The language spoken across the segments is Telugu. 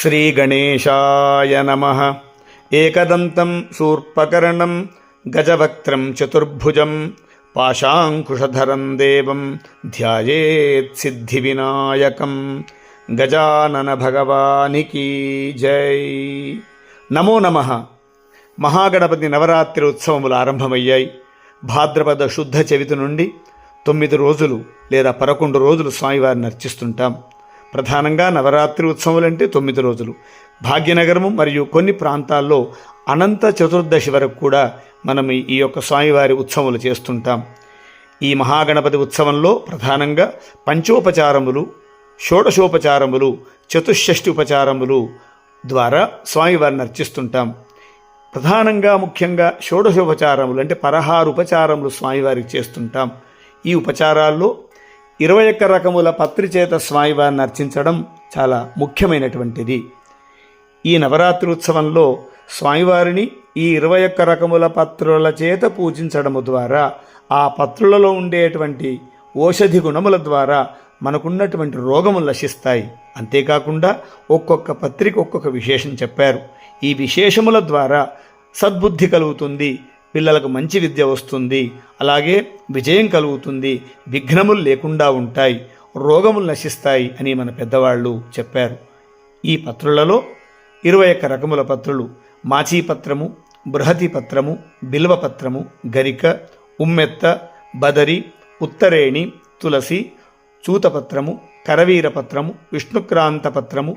శ్రీగణేశాయ నమ. ఏకదంతం శూర్పకర్ణం గజవక్త్రం చతుర్భుజం పాశాంకుశధరం దేవం ధ్యాయేత్ సిద్ధివినాయకం. గజానన భగవానికి జై. నమో నమ. మహాగణపతి నవరాత్రి ఉత్సవములు ఆరంభమయ్యాయి. భాద్రపద శుద్ధ చవితి నుండి తొమ్మిది రోజులు లేదా పదకొండు రోజులు స్వామివారిని అర్చిస్తుంటాం. ప్రధానంగా నవరాత్రి ఉత్సవాలంటే తొమ్మిది రోజులు. భాగ్యనగరము మరియు కొన్ని ప్రాంతాల్లో అనంత చతుర్దశి వరకు కూడా మనం ఈ యొక్క స్వామివారి ఉత్సవాలు చేస్తుంటాం. ఈ మహాగణపతి ఉత్సవంలో ప్రధానంగా పంచోపచారములు షోడశోపచారములు చతుషష్ఠి ఉపచారములు ద్వారా స్వామివారిని అర్చిస్తుంటాం. ప్రధానంగా ముఖ్యంగా షోడశోపచారములు అంటే పదహారు ఉపచారములు స్వామివారికి చేస్తుంటాం. ఈ ఉపచారాల్లో ఇరవై ఒక్క రకముల పత్రి చేత స్వామివారిని అర్చించడం చాలా ముఖ్యమైనటువంటిది. ఈ నవరాత్రి ఉత్సవంలో స్వామివారిని ఈ ఇరవై ఒక్క రకముల పత్రుల చేత పూజించడము ద్వారా ఆ పత్రులలో ఉండేటువంటి ఓషధి గుణముల ద్వారా మనకున్నటువంటి రోగములు నశిస్తాయి. అంతేకాకుండా ఒక్కొక్క పత్రిక ఒక్కొక్క విశేషం చెప్పారు. ఈ విశేషముల ద్వారా సద్బుద్ధి కలుగుతుంది. పిల్లలకు మంచి విద్య వస్తుంది. అలాగే విజయం కలుగుతుంది. విఘ్నములు లేకుండా ఉంటాయి. రోగములు నశిస్తాయి అని మన పెద్దవాళ్ళు చెప్పారు. ఈ పత్రులలో ఇరవై ఒక్క రకముల పత్రులు మాచీపత్రము బృహతి పత్రము బిల్వపత్రము గరిక ఉమ్మెత్త బదరి ఉత్తరేణి తులసి చూతపత్రము కరవీరపత్రము విష్ణుక్రాంత పత్రము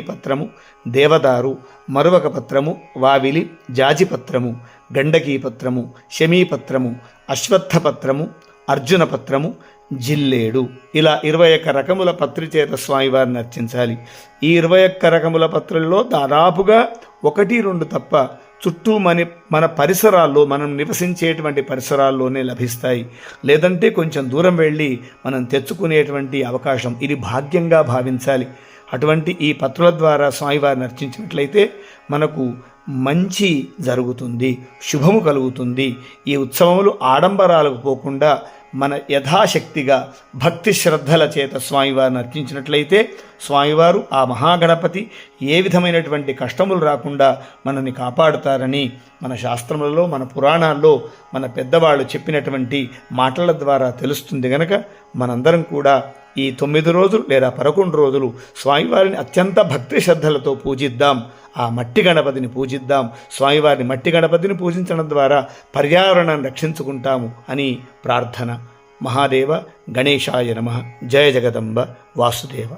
పత్రము దేవదారు మరువక పత్రము వావిలి జాజిపత్రము గండకీ పత్రము శమీపత్రము అశ్వత్థపత్రము అర్జున పత్రము జిల్లేడు. ఇలా ఇరవై ఒక్క రకముల పత్రి చేత స్వామివారిని అర్చించాలి. ఈ ఇరవై ఒక్క రకముల పత్రుల్లో దాదాపుగా ఒకటి రెండు తప్ప చుట్టూ మన మన పరిసరాల్లో మనం నివసించేటువంటి పరిసరాల్లోనే లభిస్తాయి. లేదంటే కొంచెం దూరం వెళ్ళి మనం తెచ్చుకునేటువంటి అవకాశం ఇది భాగ్యంగా భావించాలి. అటువంటి ఈ పత్రుల ద్వారా స్వామివారిని అర్చించినట్లయితే మనకు మంచి జరుగుతుంది శుభము కలుగుతుంది. ఈ ఉత్సవములు ఆడంబరాలకు పోకుండా మన యథాశక్తిగా భక్తి శ్రద్ధల చేత స్వామివారిని అర్చించినట్లయితే స్వామివారు ఆ మహాగణపతి ఏ విధమైనటువంటి కష్టములు రాకుండా మనల్ని కాపాడుతారని మన శాస్త్రములలో మన పురాణాల్లో మన పెద్దవాళ్ళు చెప్పినటువంటి మాటల ద్వారా తెలుస్తుంది గనక మనందరం కూడా ఈ తొమ్మిది రోజులు లేదా పదకొండు రోజులు స్వామివారిని అత్యంత భక్తి శ్రద్ధలతో పూజిద్దాం. ఆ మట్టి గణపతిని పూజిద్దాం. స్వామివారిని మట్టి గణపతిని పూజించడం ద్వారా పర్యావరణాన్ని రక్షించుకుంటాము అని ప్రార్థన. మహాదేవ గణేశాయ నమ. జయ జగదంబ వాసుదేవ.